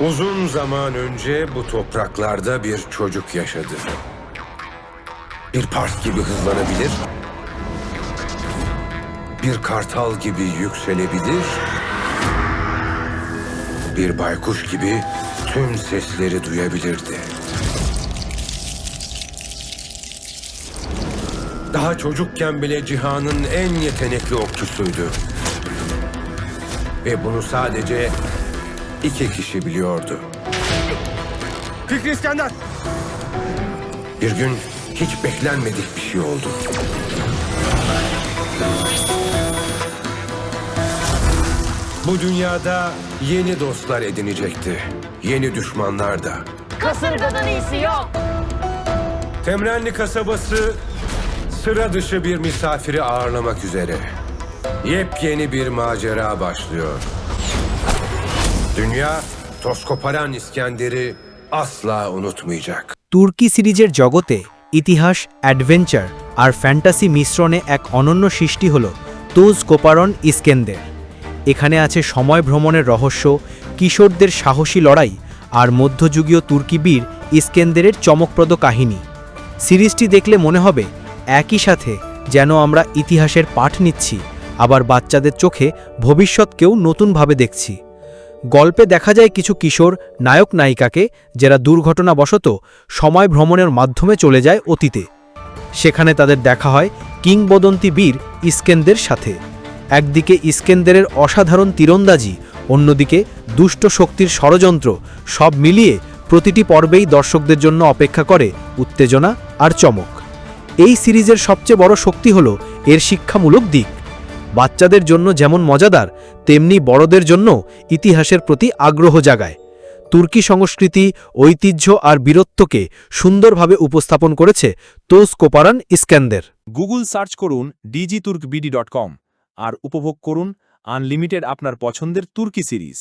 Uzun zaman önce bu topraklarda bir çocuk yaşadı. Bir part gibi hızlanabilir. Bir kartal gibi yükselebilir. Bir baykuş gibi tüm sesleri duyabilirdi. Daha çocukken bile cihanın en yetenekli okçusuydu. Ve bunu sadece iki kişi biliyordu. Fikri İskender! Bir gün hiç beklenmedik bir şey oldu. Bu dünyada yeni dostlar edinecekti. Yeni düşmanlar da. Kasırgadan iyisi yok. Temrenli kasabası sıra dışı bir misafiri ağırlamak üzere. Yepyeni bir macera başlıyor. Dünya toz İskender'i asla unutmayacak. তুর্কি সিরিজের জগতে ইতিহাস, adventure আর fantasy মিশ্রণে এক অনন্য সৃষ্টি হল তোজ কোপারন ইস্কেন্দের। এখানে আছে সময় ভ্রমণের রহস্য, কিশোরদের সাহসী লড়াই আর মধ্যযুগীয় তুর্কি বীর ইস্কেন্দেরের চমকপ্রদ কাহিনী। সিরিজটি দেখলে মনে হবে একই সাথে যেন আমরা ইতিহাসের পাঠ নিচ্ছি, আবার বাচ্চাদের চোখে ভবিষ্যৎকেও নতুনভাবে দেখছি। গল্পে দেখা যায় কিছু কিশোর নায়ক নায়িকাকে যারা দুর্ঘটনাবশত সময় ভ্রমণের মাধ্যমে চলে যায় অতীতে। সেখানে তাদের দেখা হয় কিংবদন্তি বীর ইস্কেন্দের সাথে। একদিকে ইস্কেন্দেরের অসাধারণ তীরন্দাজি, অন্যদিকে দুষ্ট শক্তির ষড়যন্ত্র, সব মিলিয়ে প্রতিটি পর্বেই দর্শকদের জন্য অপেক্ষা করে উত্তেজনা আর চমক। এই সিরিজের সবচেয়ে বড় শক্তি হল এর শিক্ষামূলক দিক। বাচ্চাদের জন্য যেমন মজাদার, তেমনি বড়দের জন্য ইতিহাসের প্রতি আগ্রহ জাগায়। তুর্কি সংস্কৃতি, ঐতিহ্য আর বীরত্বকে সুন্দরভাবে উপস্থাপন করেছে তোস কোপারান ইস্ক্যান্দের গুগল সার্চ করুন Digi Turk BD dot com আর উপভোগ করুন আনলিমিটেড আপনার পছন্দের তুর্কি সিরিজ।